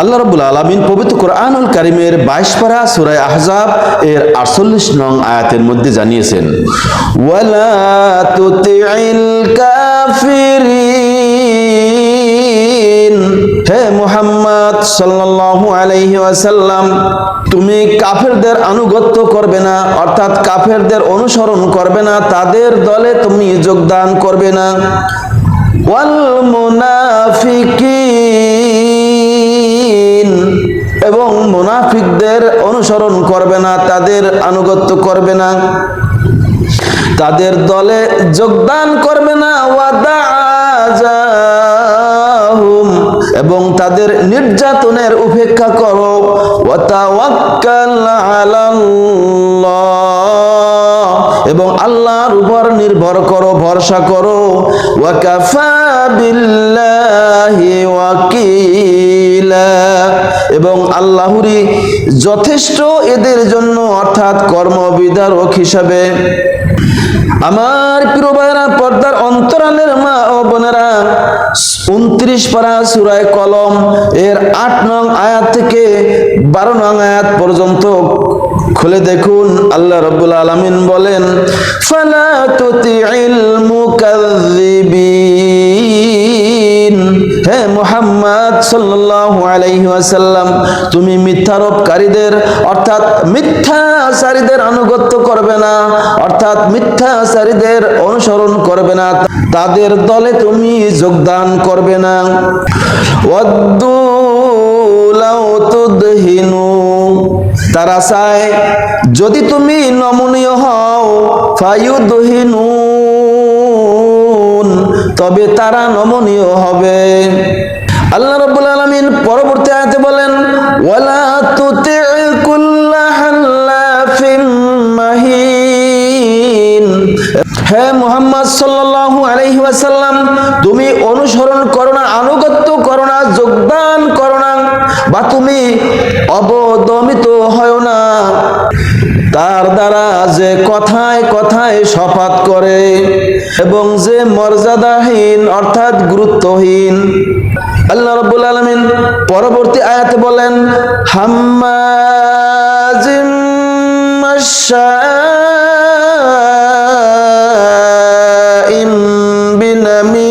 আল্লাহ রবুল আলমিন পবিত্র কোরআনুল কারিমের বাইশ পারা সুরায় আহজাব এর আটচল্লিশ নং আয়াতের মধ্যে জানিয়েছেন, ওয়ালা তুতিইল কাফিরিন। হে মুহাম্মদ সাল্লাল্লাহু আলাইহি ওয়াসাল্লাম, তুমি কাফেরদের আনুগত্য করবে না, অর্থাৎ কাফেরদের অনুসরণ করবে না, তাদের দলে তুমি যোগদান করবে না। ওয়াল মুনাফিকিন। এবং মুনাফিকদের অনুসরণ করবে না, তাদের আনুগত্য করবে না। তাদের দলে যোগদান করবে না। ওয়াদাহুম এবং তাদের নির্যাতনের উপেক্ষা করো। এবং আল্লাহর উপর নির্ভর করো, ভরসা করো। ওয়াকাফা বিল্লাহি এবং আল্লাহরই যথেষ্ট এদের জন্য অর্থাৎ কর্মবিধারক হিসাবে। আমার প্রিয় ভাইরা পর্দার অন্তরালের মা ও বোনেরা, উনত্রিশ পারা সুরায় কলম এর আট নং আয়াত থেকে বারো নং আয়াত পর্যন্ত খুলে দেখুন। আল্লাহ রব্বুল আলমিন বলেন, ফালা তুতিইল সাল্লাল্লাহু আলাইহি ওয়াসাল্লাম, তুমি মিথ্যারোপকারীদের, অর্থাৎ মিথ্যাচারীদের আনুগত্য করবে না, অর্থাৎ মিথ্যাচারীদের অনুসরণ করবে না, তাদের দলে তুমি যোগদান করবে না। ওয়াদ্দু তারা চায় যদি তুমি নমনীয় হও ফায়ুদহিনু তবে তারা নমনীয় হবে। আল্লাহ রাব্বুল আলামিন পরবর্তী আয়াতে বলেন, ওয়ালা তুতি মাহিন। হে মুহাম্মদ সাল্লাল্লাহু আলাইহি ওয়াসাল্লাম, তুমি অনুসরণ করো না, আনুগত্য করো না, যোগদান করো না, বা তুমি অবদমিত হয় না। তার দ্বারা যে কথায় কথায় শপথ করে এবং যে মর্যাদাহীন অর্থাৎ গুরুত্বহীন। আল্লাহ রাব্বুল আলামিন পরবর্তী আয়াতে বলেন, হাম্মাজিম মাশাইম বিনামিম।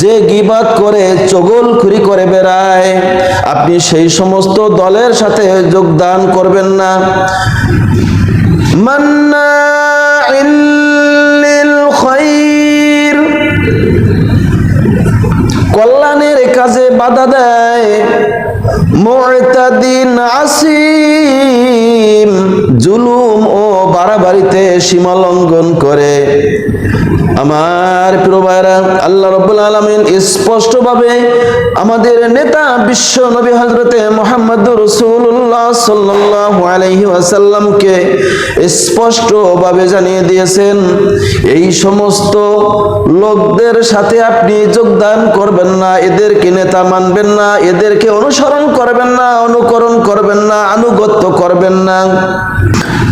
যে গিবাত করে, চগলখুরি করে বেড়ায়, আপনি সেই সমস্ত দলের সাথে যোগদান করবেন না। মান্নাইল কাজে বাধা দেয়। মুতাদিন আসিম জুলুম ও বাড়াবাড়িতে সীমা লঙ্ঘন করে। আমার প্রিয় ভাইরা আল্লাহ রব্বুল আলমিন স্পষ্টভাবে আমাদের নেতা বিশ্ব নবী হজরতে মোহাম্মদ রসুল্লাহ সাল্লাহ আলহি আসাল্লামকে স্পষ্টভাবে জানিয়ে দিয়েছেন, এই সমস্ত লোকদের সাথে আপনি যোগদান করবেন না, এদেরকে নেতা মানবেন না, এদেরকে অনুসরণ করবেন না, অনুকরণ করবেন না, আনুগত্য করবেন না।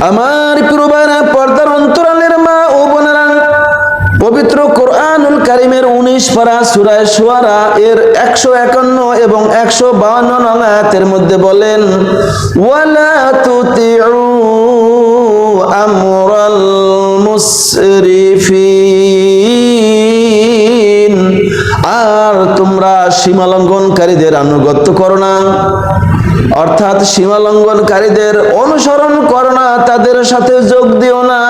আমার প্রিয় পর্দার অন্তরালের মা ও বোনেরা, পবিত্র কোরআনুল কারিমের উনিশ পারা সুরায় সুয়ারা এর একশো একান্ন এবং একশো বাউন্ন নং আয়াতের মধ্যে বলেন, ওয়ালা তুতিউ আমরাল মুসরিফিন। আর তোমরা সীমালঙ্ঘনকারীদের আনুগত্য করো না। অর্থাৎ সীমালঙ্ঘনকারীদের অনুসরণ করো না, তাদের সাথে যোগ দিও না।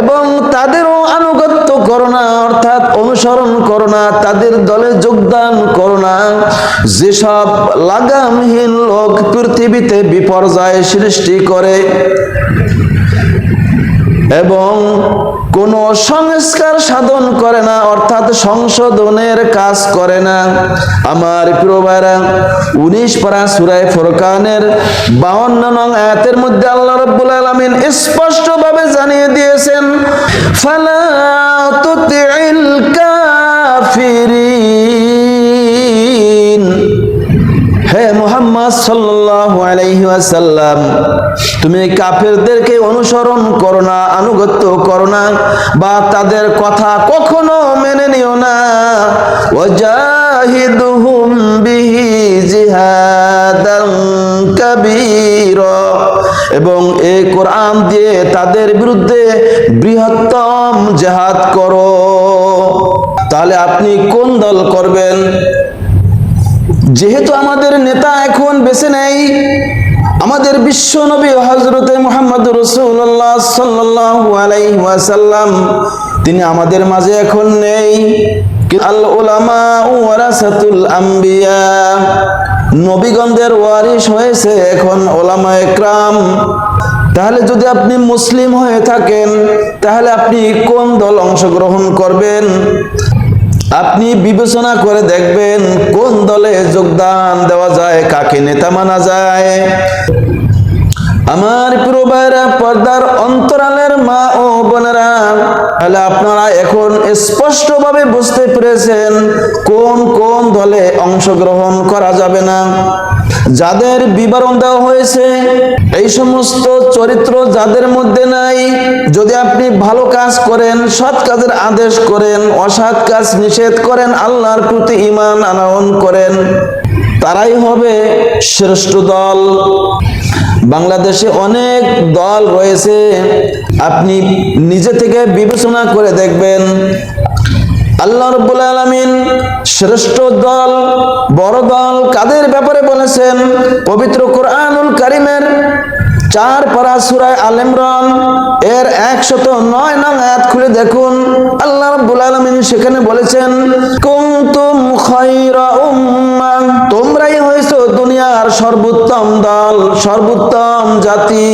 এবং তাদেরও আনুগত্য করো না, অর্থাৎ অনুসরণ করো না, তাদের দলে যোগদান করো না। যেসব লাগামহীন লোক পৃথিবীতে বিপর্যয় সৃষ্টি করে এবং কোন সংস্কার সাধন করে না, অর্থাৎ সংশোধনের কাজ করে না। আমার প্রিয় ভাইরা, উনিশ পারা সুরায় ফোরকানের বাউন্ন নং আয়াতের মধ্যে আল্লাহ রব্বুল আলমিন স্পষ্ট ভাবে জানিয়ে দিয়েছেন, ফালা তুতিইল কাফিরিন। মুহাম্মদ সাল্লাল্লাহু আলাইহি ওয়াসাল্লাম, তুমি কাফেরদেরকে অনুসরণ করো না, আনুগত্য করো না বা তাদের কথা কখনো মেনে নিও না। ওয়াজাহিদুহুম বিহি জিহাদান কাবীরা, এবং এই কোরআন দিয়ে তাদের বিরুদ্ধে বৃহত্তম জেহাদ করো। তাহলে আপনি কোন দল করবেন? যেহেতু আমাদের নেতা এখন বেছে নেই আমাদের বিশ্ব নবী হজরতে মোহাম্মদ রসুল্লাহ সাল্লাহ আলাইসাল্লাম তিনি আমাদের মাঝে এখন নেই। ওলামা ওয়ারাসাতুল আম্বিয়া, নবীগণদের ওয়ারিস হয়েছে এখন ওলামা একরাম। তাহলে যদি আপনি মুসলিম হয়ে থাকেন, তাহলে আপনি কোন দল অংশগ্রহণ করবেন? আপনি বিবেচনা করে দেখবেন কোন দলে যোগদান দেওয়া যায়, কাকে নেতা মানা যায়। আমার প্রিয় ভাইরা পর্দার অন্তরালের মা ও বোনেরা, তাহলে আপনারা এখন স্পষ্টভাবে বুঝতে পেরেছেন কোন কোন দলে অংশগ্রহণ করা যাবে না। যাদের বিবরণ দেওয়া হয়েছে, এই সমস্ত চরিত্র যাদের মধ্যে নাই, যদি আপনি ভালো কাজ করেন, সৎ কাজের আদেশ করেন, অসৎ কাজ নিষেধ করেন, আল্লাহর প্রতি ইমান আনয়ন করেন, তারাই হবে শ্রেষ্ঠ দল। বাংলাদেশে অনেক দল রয়েছে, আপনি নিজে থেকে বিবেচনা করে দেখবেন আল্লাহ রব্বুল আলমিন শ্রেষ্ঠ দল, বড় দল কাদের ব্যাপারে বলেছেন? পবিত্র কোরআনুল কারিমের চার পারা সুরায় আল ইমরান, এর একশত নয় নং আয়াত খুলে দেখুন। আল্লাহ রাব্বুল আলামিন সেখানে বলেছেন, কুনতুম খায়রা তোমরাই হইছো দুনিয়ার সর্বোত্তম দল, সর্বোত্তম জাতি।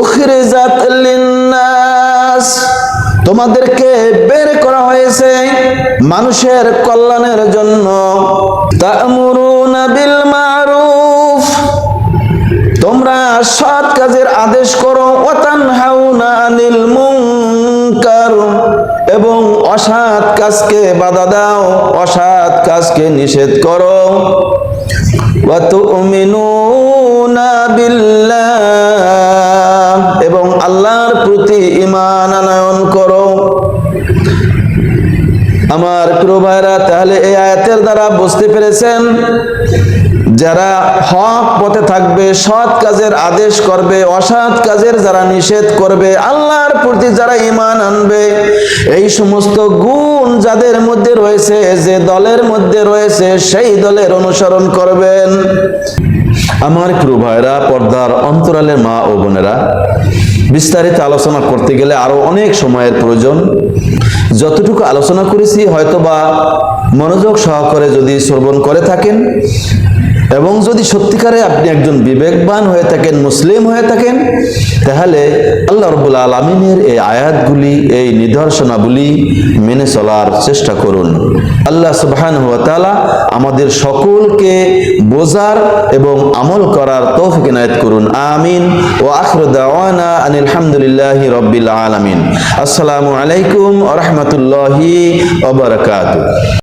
উখরিজাত লিন্নাস। তোমাদেরকে বের করা হয়েছে মানুষের কল্যাণের জন্য বিল মারুফ। তোমরা সৎ কাজের আদেশ করো মুনকার। এবং অসৎ কাজকে বাধা দাও, অসৎ কাজকে নিষেধ করো। বিল্লাহ। এবং আল্লাহর প্রতি ইমান আনয়ন করো। আমার প্রিয় ভাইরা, তাহলে এই আয়াতের দ্বারা বুঝতে পেরেছেন, যারা হক পথে থাকবে, সৎ কাজের আদেশ করবে, অসৎ কাজের যারা নিষেধ করবে, আল্লাহর প্রতি যারা ইমান আনবে, এই সমস্ত গুণ যাদের মধ্যে রয়েছে, যে দলের মধ্যে রয়েছে, সেই দলের অনুসরণ করবেন। আমার প্রিয় ভাইরা, পর্দার অন্তরালের মা ও বোনেরা বিস্তারিত আলোচনা করতে গেলে আরও অনেক সময়ের প্রয়োজন। যতটুকু আলোচনা করেছি, হয়তোবা মনোযোগ সহকারে যদি শ্রবণ করে থাকেন এবং যদি সত্যিকারে আপনি একজন বিবেকবান হয়ে থাকেন, মুসলিম হয়ে থাকেন, তাহলে আল্লাহ রবুল আলমিনের এই আয়াতগুলি, এই নিদর্শনাগুলি মেনে চলার চেষ্টা করুন। আল্লাহ সুবহান তাআলা আমাদের সকলকে বোঝার এবং আমল করার তৌফিক এনায়েত করুন। আমিন। ও আখর দাওয়ানা আনিল হামদুলিল্লাহি রব্বিল আলামিন। আসসালামু আলাইকুম ওয়া রাহমাতুল্লাহি